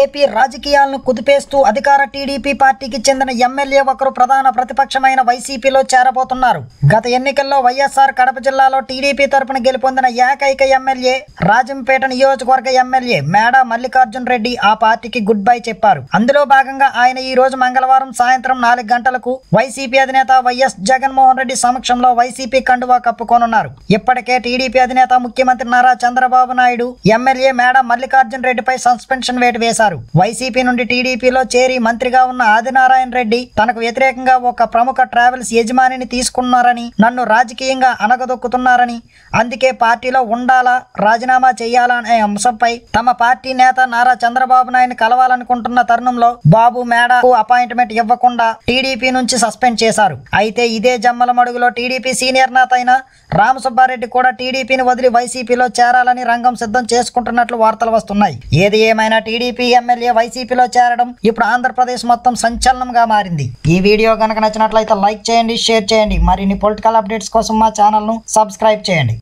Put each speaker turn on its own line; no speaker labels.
AP రాజకీయాలను కుదిపేస్తూ అధికార TDP పార్టీకి చెందిన ఎమ్మెల్యే ఒకరు ప్రధాన ప్రతిపక్షమైన వైసీపీలో చేరబోతున్నారు. గత ఎన్నికల్లో వైఎస్ఆర్ కడప జిల్లాలో టీడీపీ తరపున గెలుపొందిన ఏకైక ఎమ్మెల్యే రాజంపేట నియోజకవర్గ ఎమ్మెల్యే మేడ మల్లికార్జున్ రెడ్డి ఆ పార్టీకి గుడ్ బై చెప్పారు. అందులో భాగంగా ఆయన ఈ రోజు మంగళవారం సాయంత్రం నాలుగు గంటలకు వైసీపీ అధినేత వైఎస్ జగన్మోహన్ రెడ్డి సమక్షంలో వైసీపీ కండువా కప్పుకోనున్నారు. ఇప్పటికే టీడీపీ అధినేత ముఖ్యమంత్రి నారా చంద్రబాబు నాయుడు ఎమ్మెల్యే మేడ మల్లికార్జున్ రెడ్డిపై సస్పెన్షన్ వేటు వేశారు. వైసీపీ నుండి టీడీపీలో చేరి మంత్రిగా ఉన్న ఆదినారాయణ రెడ్డి తనకు వ్యతిరేకంగా ఒక ప్రముఖ ట్రావెల్స్ యజమానిని తీసుకున్నారని నన్ను రాజకీయంగా అనగదొక్కుతున్నారని అందుకే పార్టీలో ఉండాలా రాజీనామా చేయాలా అనే అంశంపై తమ పార్టీ నేత నారా చంద్రబాబు నాయుడు కలవాలనుకుంటున్న తరుణంలో బాబు మేడకు అపాయింట్మెంట్ ఇవ్వకుండా టీడీపీ నుంచి సస్పెండ్ చేశారు. అయితే ఇదే జమ్మల మడుగులో టీడీపీ సీనియర్ నేత అయిన రామసుబ్బారెడ్డి కూడా టీడీపీని వదిలి వైసీపీలో చేరాలని రంగం సిద్ధం చేసుకుంటున్నట్లు వార్తలు వస్తున్నాయి. ఏది ఏమైనా టీడీపీ ఎమ్మెల్యే వైసీపీలో చేరడం ఇప్పుడు ఆంధ్రప్రదేశ్ మొత్తం సంచలనంగా మారింది. ఈ వీడియో కనుక నచ్చినట్లయితే లైక్ చేయండి షేర్ చేయండి. మరిన్ని పొలిటికల్ అప్డేట్స్ కోసం మా ఛానల్ను సబ్స్క్రైబ్ చేయండి.